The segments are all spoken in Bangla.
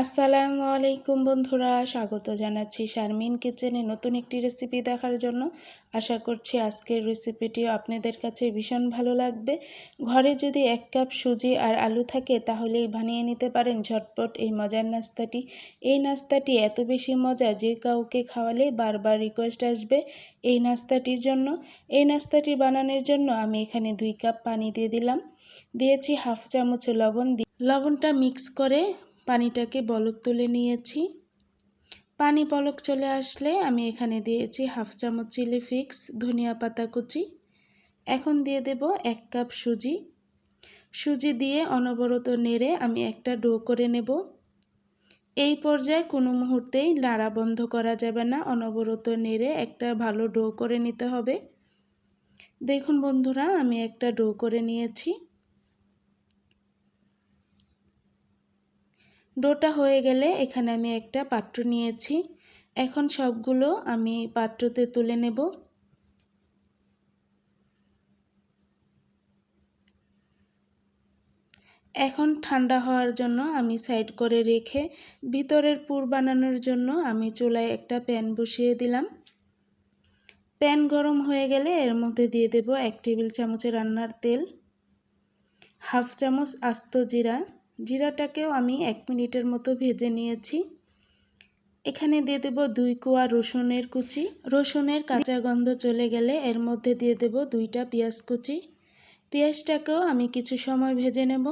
আসসালামু আলাইকুম বন্ধুরা, স্বাগত জানাচ্ছি শারমিন কিচেনে নতুন একটি রেসিপি দেখার জন্য। আশা করছি আজকের রেসিপিটি আপনাদের কাছে ভীষণ ভালো লাগবে। ঘরে যদি এক কাপ সুজি আর আলু থাকে, তাহলেই বানিয়ে নিতে পারেন ঝটপট এই মজার নাস্তাটি। এই নাস্তাটি এত বেশি মজা যে কাউকে খাওয়ালে বারবার রিকোয়েস্ট আসবে এই নাস্তাটির জন্য। এই নাস্তাটি বানানোর জন্য আমি এখানে দুই কাপ পানি দিয়ে দিলাম। দিয়েছি হাফ চামচ লবণ লবণটা মিক্স করে পানিটাকে বলক তুলে নিয়েছি। পানি বলক চলে আসলে আমি এখানে দিয়েছি হাফ চামচ চিলি ফিক্স ধনিয়া পাতা কুচি। এখন দিয়ে দেব এক কাপ সুজি। সুজি দিয়ে অনবরত নেড়ে আমি একটা ডো করে নেব। এই পর্যায়ে কোনো মুহূর্তেই লাড়া বন্ধ করা যাবে না, অনবরত নেড়ে একটা ভালো ডো করে নিতে হবে। দেখুন বন্ধুরা, আমি একটা ডো করে নিয়েছি। ডোটা হয়ে গেলে এখানে আমি একটা পাত্র নিয়েছি। এখন সবগুলো আমি পাত্রতে তুলে নেব। এখন ঠান্ডা হওয়ার জন্য আমি সাইড করে রেখে ভিতরের পুর বানানোর জন্য আমি চুলায় একটা প্যান বসিয়ে দিলাম। প্যান গরম হয়ে গেলে এর মধ্যে দিয়ে দেব এক টেবিল চামচের রান্নার তেল, হাফ চামচ আস্ত জিরা জিরাটাকেও আমি এক মিনিটের মতো ভেজে নিয়েছি। এখানে দিয়ে দেব দুই কোয়া রসুনের কুচি। রসুনের কাঁচা গন্ধ চলে গেলে এর মধ্যে দিয়ে দেব দুইটা পেঁয়াজ কুচি। পেঁয়াজটাকেও আমি কিছু সময় ভেজে নেব।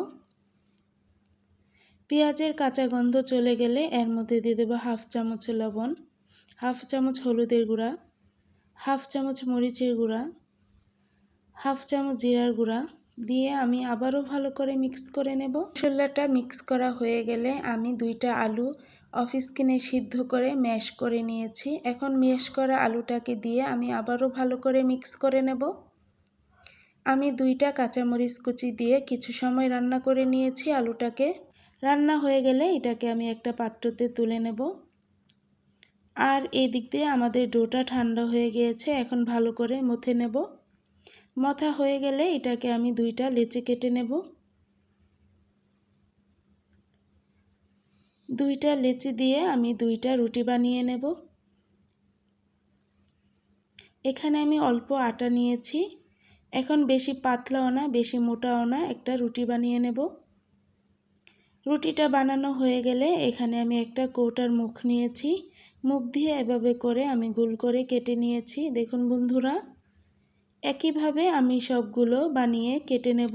পেঁয়াজের কাঁচা গন্ধ চলে গেলে এর মধ্যে দিয়ে দেবো হাফ চামচ লবণ, হাফ চামচ হলুদের গুঁড়া, হাফ চামচ মরিচের গুঁড়া, হাফ চামচ জিরার গুঁড়া দিয়ে আমি আবারও ভালো করে মিক্স করে নেব। মশলাটা মিক্স করা হয়ে গেলে আমি দুইটা আলু অফিস কিনে সিদ্ধ করে ম্যাশ করে নিয়েছি। এখন ম্যাশ করা আলুটাকে দিয়ে আমি আবারও ভালো করে মিক্স করে নেব। আমি দুইটা কাঁচামরিচ কুচি দিয়ে কিছু সময় রান্না করে নিয়েছি আলুটাকে। রান্না হয়ে গেলে এটাকে আমি একটা পাত্রতে তুলে নেব। আর এই দিক দিয়ে আমাদের ডোটা ঠান্ডা হয়ে গিয়েছে, এখন ভালো করে মথে নেব। মথা হয়ে গেলে এটাকে আমি দুইটা লেচে কেটে নেব। দুইটা লেচি দিয়ে আমি দুইটা রুটি বানিয়ে নেব। এখানে আমি অল্প আটা নিয়েছি। এখন বেশি পাতলাও না, বেশি মোটাও না, একটা রুটি বানিয়ে নেব। রুটিটা বানানো হয়ে গেলে এখানে আমি একটা কৌটার মুখ নিয়েছি। মুখ দিয়ে এভাবে করে আমি গোল করে কেটে নিয়েছি। দেখুন বন্ধুরা। একইভাবে আমি সবগুলো বানিয়ে কেটে নেব।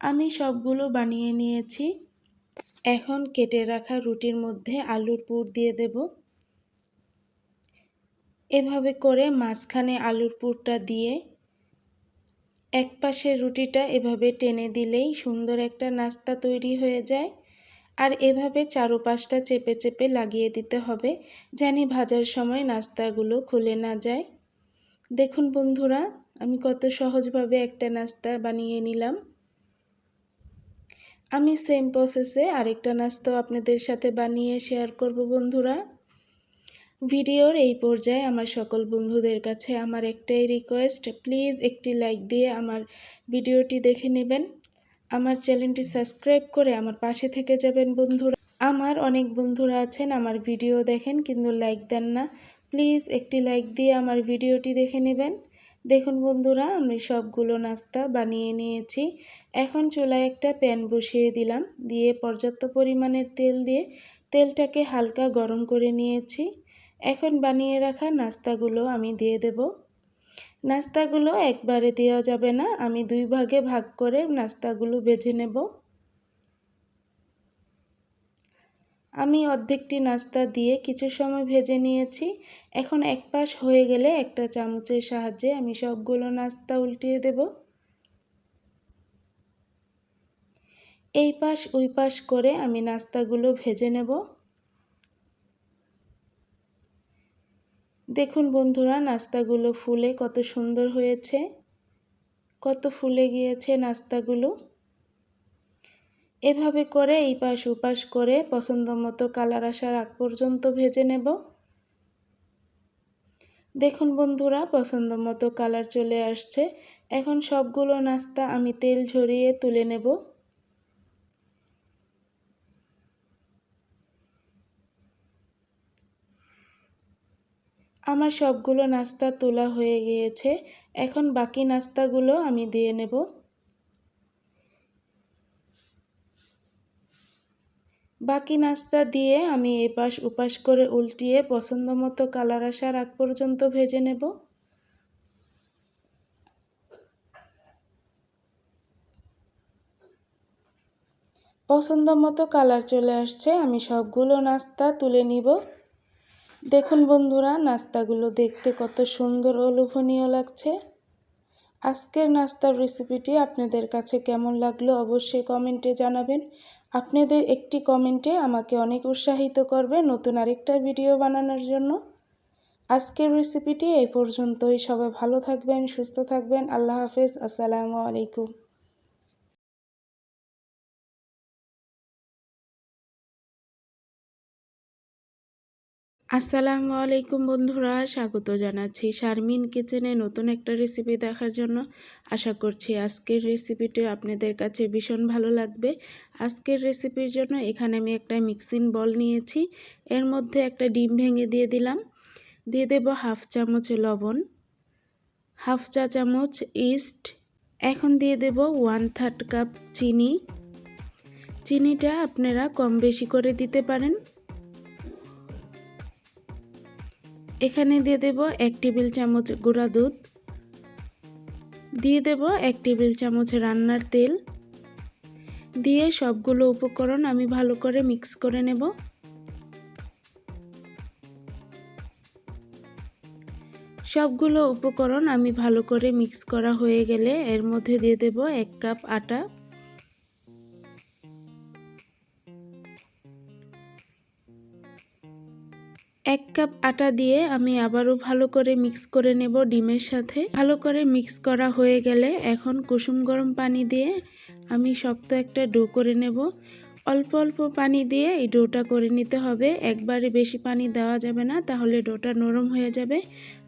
আমি সবগুলো বানিয়ে নিয়েছি। এখন কেটে রাখা রুটির মধ্যে আলুর পুর দিয়ে দেব। এভাবে করে মাঝখানে আলুর পুরটা দিয়ে এক পাশের রুটিটা এভাবে টেনে দিলেই সুন্দর একটা নাস্তা তৈরি হয়ে যায়। আর এভাবে চারোপাশটা চেপে চেপে লাগিয়ে দিতে হবে, জানি ভাজার সময় নাস্তাগুলো খুলে না যায়। দেখুন বন্ধুরা, আমি কত সহজভাবে একটা নাস্তা বানিয়ে নিলাম। আমি সেম প্রসেসে আরেকটা নাস্তাও আপনাদের সাথে বানিয়ে শেয়ার করব বন্ধুরা। ভিডিওর এই পর্যায়ে আমার সকল বন্ধুদের কাছে আমার একটাই রিকোয়েস্ট প্লিজ একটি লাইক দিয়ে আমার ভিডিওটি দেখে নেবেন। আমার চ্যানেলটি সাবস্ক্রাইব করে আমার পাশে থেকে যাবেন বন্ধুরা। আমার অনেক বন্ধুরা আছেন, আমার ভিডিও দেখেন, কিন্তু লাইক দেন না। প্লিজ একটি লাইক দিয়ে আমার ভিডিওটি দেখে নেবেন। দেখুন বন্ধুরা, আমি সবগুলো নাস্তা বানিয়ে নিয়েছি। এখন চুলায় একটা প্যান বসিয়ে দিলাম। দিয়ে পর্যাপ্ত পরিমাণের তেল দিয়ে তেলটাকে হালকা গরম করে নিয়েছি। এখন বানিয়ে রাখা নাস্তাগুলো আমি দিয়ে দেব। নাস্তাগুলো একবারে দেওয়া যাবে না। আমি দুই ভাগে ভাগ করে নাস্তাগুলো বেছে নেব। আমি অর্ধেকটি নাস্তা দিয়ে কিছু সময় ভেজে নিয়েছি। এখন এক পাশ হয়ে গেলে একটা চামচের সাহায্যে আমি সবগুলো নাস্তা উল্টিয়ে দেব। এই পাশ ওই পাশ করে আমি নাস্তাগুলো ভেজে নেব। দেখুন বন্ধুরা, নাস্তাগুলো ফুলে কত সুন্দর হয়েছে। কত ফুলে গিয়েছে নাস্তাগুলো। এভাবে করে এই পাশ উপাশ করে পছন্দ মতো কালার আসার আগ পর্যন্ত ভেজে নেব। দেখুন বন্ধুরা পছন্দ মতো কালার চলে আসছে। এখন সবগুলো নাস্তা আমি তেল ঝরিয়ে তুলে নেব। আমার সবগুলো নাস্তা তোলা হয়ে গিয়েছে। এখন বাকি নাস্তাগুলো আমি দিয়ে নেব। বাকি নাস্তা দিয়ে আমি এপাশ ওপাশ করে উল্টিয়ে পছন্দ মতো কালার আসার আগ পর্যন্ত ভেজে নেব। পছন্দ মতো কালার চলে আসছে, আমি সবগুলো নাস্তা তুলে নিব। দেখুন বন্ধুরা, নাস্তাগুলো দেখতে কত সুন্দর ও লোভনীয় লাগছে। আজকের নাস্তার রেসিপিটি আপনাদের কাছে কেমন লাগল অবশ্যই কমেন্টে জানাবেন। আপনাদের একটি কমেন্টে আমাকে অনেক উৎসাহিত করবে নতুন আরেকটা ভিডিও বানানোর জন্য। আজকের রেসিপিটি এই পর্যন্তই। সবাই ভালো থাকবেন, সুস্থ থাকবেন। আল্লাহ হাফেজ। আসসালামু আলাইকুম। আসসালামু আলাইকুম বন্ধুরা, স্বাগত জানাচ্ছি শারমিন কিচেনে নতুন একটা রেসিপি দেখার জন্য। আশা করছি আজকের রেসিপিটি আপনাদের কাছে ভীষণ ভালো লাগবে। আজকের রেসিপির জন্য এখানে আমি একটা মিক্সিং বল নিয়েছি। এর মধ্যে একটা ডিম ভেঙে দিয়ে দিলাম। দিয়ে দেব হাফ চামচ লবণ, হাফ চা চামচ ইস্ট এখন দিয়ে দেব ওয়ান থার্ড কাপ চিনি। চিনিটা আপনারা কম বেশি করে দিতে পারেন। এখানে দিয়ে দেব এক টেবিল চামচ গুঁড়া দুধ। দিয়ে দেব এক টেবিল চামচ রান্নার তেল। দিয়ে সবগুলো উপকরণ আমি ভালো করে মিক্স করে নেব। সবগুলো উপকরণ আমি ভালো করে মিক্স করা হয়ে গেলে এর মধ্যে দিয়ে দেব এক কাপ আটা। এক কাপ আটা দিয়ে আমি আবারও ভালো করে মিক্স করে নেব ডিমের সাথে। ভালো করে মিক্স করা হয়ে গেলে এখন কুসুম গরম পানি দিয়ে আমি শক্ত একটা ডো করে নেব। অল্প অল্প পানি দিয়ে এই ডোটা করে নিতে হবে। একবারে বেশি পানি দেওয়া যাবে না, তাহলে ডোটা নরম হয়ে যাবে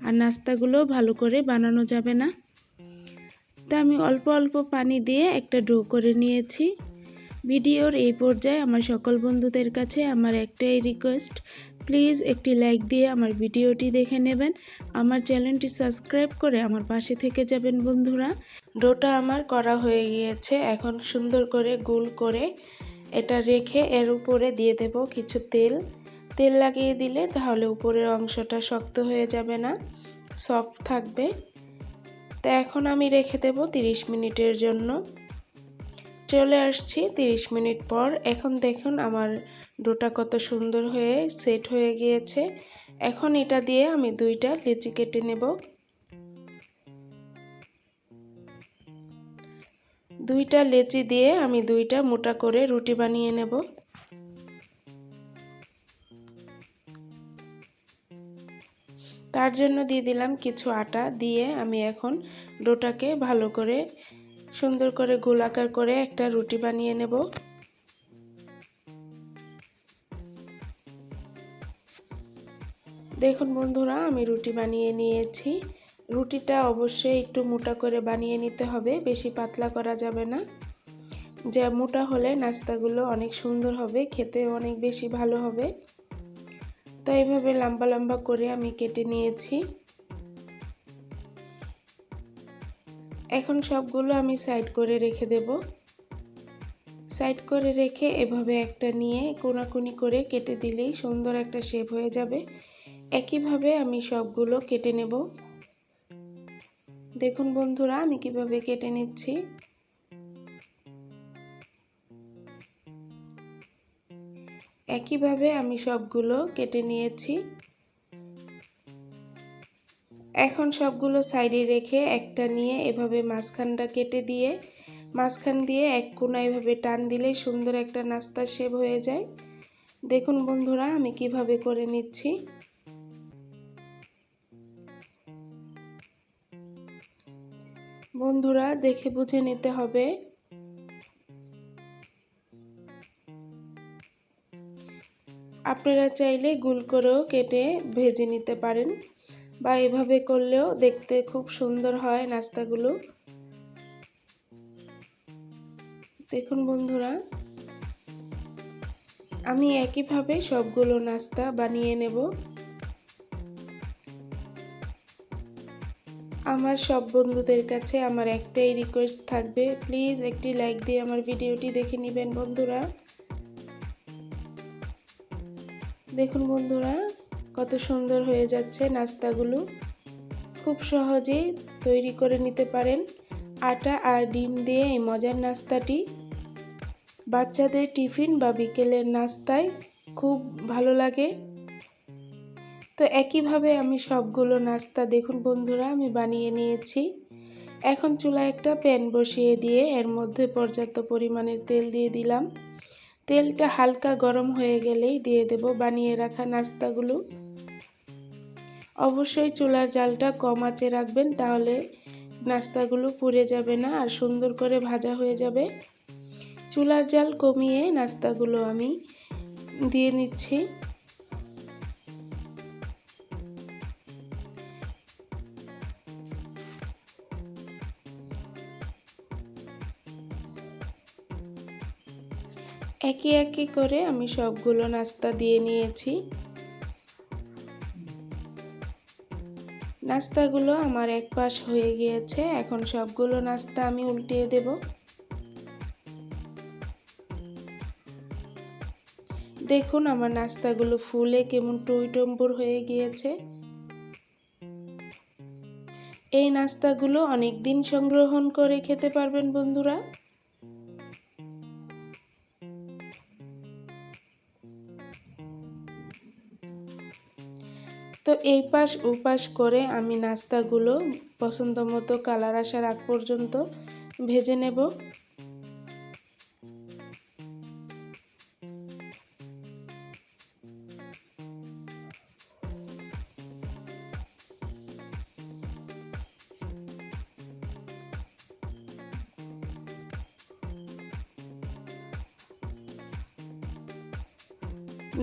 আর নাস্তাগুলো ভালো করে বানানো যাবে না। তা আমি অল্প অল্প পানি দিয়ে একটা ডো করে নিয়েছি। ভিডিওর এই পর্যায়ে আমার সকল বন্ধুদের কাছে আমার একটাই রিকোয়েস্ট প্লিজ একটি লাইক দিয়ে আমার ভিডিওটি দেখে নেবেন। আমার চ্যানেলটি সাবস্ক্রাইব করে আমার পাশে থেকে যাবেন বন্ধুরা। ডোটা আমার করা হয়ে গিয়েছে। এখন সুন্দর করে গুল করে এটা রেখে এর উপরে দিয়ে দেব কিছু তেল। তেল লাগিয়ে দিলে তাহলে উপরের অংশটা শক্ত হয়ে যাবে না, সফট থাকবে। তো এখন আমি রেখে দেব 30 মিনিটের জন্য। চলে আসছি 30 মিনিট পর। এখন দেখুন আমার ডোটা কত সুন্দর হয়ে সেট হয়ে গিয়েছে। এখন এটা দিয়ে আমি দুইটা লিচি কেটে নেব। দুইটা লেচি দিয়ে আমি দুইটা মোটা করে রুটি বানিয়ে নেব। তার জন্য দিয়ে দিলাম কিছু আটা দিয়ে আমি এখন ডোটাকে ভালো করে সুন্দর করে গোলাকার করে একটা রুটি বানিয়ে নেব। দেখুন বন্ধুরা, আমি রুটি বানিয়ে নিয়েছি। রুটিটা অবশ্যই একটু মোটা করে বানিয়ে নিতে হবে, বেশি পাতলা করা যাবে না। যা মোটা হলে নাস্তাগুলো অনেক সুন্দর হবে খেতে অনেক বেশি ভালো হবে। তাই এইভাবে লম্বা লম্বা করে আমি কেটে নিয়েছি। এখন সবগুলো আমি সাইড করে রেখে দেব। সাইড করে রেখে এভাবে একটা নিয়ে কোনাকুনি করে কেটে দিলেই সুন্দর একটা শেপ হয়ে যাবে। একইভাবে আমি সবগুলো কেটে নেব। দেখুন বন্ধুরা, আমি কীভাবে কেটে নিচ্ছি। একইভাবে আমি সবগুলো কেটে নিয়েছি। এখন সবগুলো সাইডে রেখে একটা নিয়ে এভাবে মাঝখানটা কেটে দিয়ে, মাঝখান দিয়ে এক কোনা এভাবে টান দিলে সুন্দর একটা নাস্তা শেপ হয়ে যায়। দেখুন বন্ধুরা, আমি কীভাবে করে নিচ্ছি। বন্ধুরা, দেখে বুঝে নিতে হবে। আপনারা চাইলে গুল করেও কেটে ভেজে নিতে পারেন বা এভাবে করলেও দেখতে খুব সুন্দর হয় নাস্তাগুলো। দেখুন বন্ধুরা, আমি একইভাবে সবগুলো নাস্তা বানিয়ে নেব। আমার সব বন্ধুদের কাছে আমার একটাই রিকোয়েস্ট থাকবে। প্লিজ একটি লাইক দিয়ে আমার ভিডিওটি দেখে নেবেন বন্ধুরা। দেখুন বন্ধুরা, কত সুন্দর হয়ে যাচ্ছে নাস্তাগুলো। খুব সহজেই তৈরি করে নিতে পারেন আটা আর ডিম দিয়ে এই মজার নাস্তাটি। বাচ্চাদের টিফিন বা বিকেলের নাস্তায় খুব ভালো লাগে। তো একইভাবে আমি সবগুলো নাস্তা দেখুন বন্ধুরা, আমি বানিয়ে নিয়েছি। এখন চুলা একটা প্যান বসিয়ে দিয়ে এর মধ্যে পর্যাপ্ত পরিমাণের তেল দিয়ে দিলাম। তেলটা হালকা গরম হয়ে গেলেই দিয়ে দেব বানিয়ে রাখা নাস্তাগুলো। অবশ্যই চুলার জালটা কম আঁচে রাখবেন, তাহলে নাস্তাগুলো পুড়ে যাবে না আর সুন্দর করে ভাজা হয়ে যাবে। চুলার জাল কমিয়ে নাস্তাগুলো আমি দিয়ে নিচ্ছি। একে একে করে আমি সবগুলো নাস্তা দিয়ে নিয়েছি। নাস্তাগুলো আমার এক পাশ হয়ে গিয়েছে, এখন সবগুলো নাস্তা আমি উল্টিয়ে দেব। দেখুন আমার নাস্তাগুলো ফুলে কেমন টইটম্বুর হয়ে গিয়েছে। এই নাস্তাগুলো অনেক দিন সংগ্রহণ করে খেতে পারবেন বন্ধুরা। তো এই পাশ উপাস করে আমি নাস্তাগুলো পছন্দ মতো কালার আসার আগ পর্যন্ত ভেজে নেব।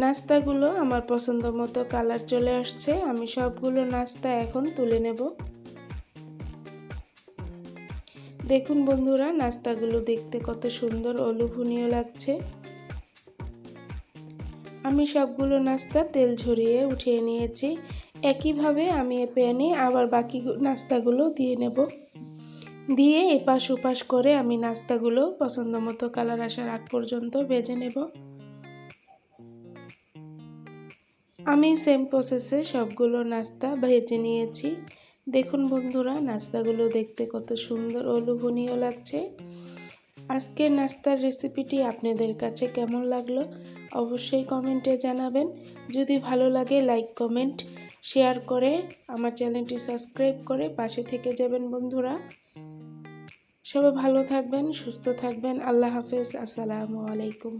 নাস্তাগুলো আমার পছন্দ মতো কালার চলে আসছে, আমি সবগুলো নাস্তা এখন তুলে নেব। দেখুন বন্ধুরা, নাস্তাগুলো দেখতে কত সুন্দর লোভনীয় লাগছে। আমি সবগুলো নাস্তা তেল ঝরিয়ে উঠিয়ে নিয়েছি, একইভাবে আমি এ প্যানে আবার বাকি নাস্তাগুলো দিয়ে নেব। দিয়ে এপাশ ওপাশ করে আমি নাস্তাগুলো পছন্দ মতো কালার আসার আগ পর্যন্ত ভেজে নেব। আমি সেম প্রসেসে সবগুলো নাস্তা ভেজে নিয়েছি। দেখুন বন্ধুরা, নাস্তাগুলো দেখতে কত সুন্দর ও লোভনীয় লাগছে। আজকের নাস্তার রেসিপিটি আপনাদের কাছে কেমন লাগল অবশ্যই কমেন্টে জানাবেন। যদি ভালো লাগে লাইক কমেন্ট শেয়ার করে আমার চ্যানেলটি সাবস্ক্রাইব করে পাশে থেকে যাবেন বন্ধুরা। সবাই ভালো থাকবেন, সুস্থ থাকবেন, আল্লাহ হাফেজ, আসসালামু আলাইকুম।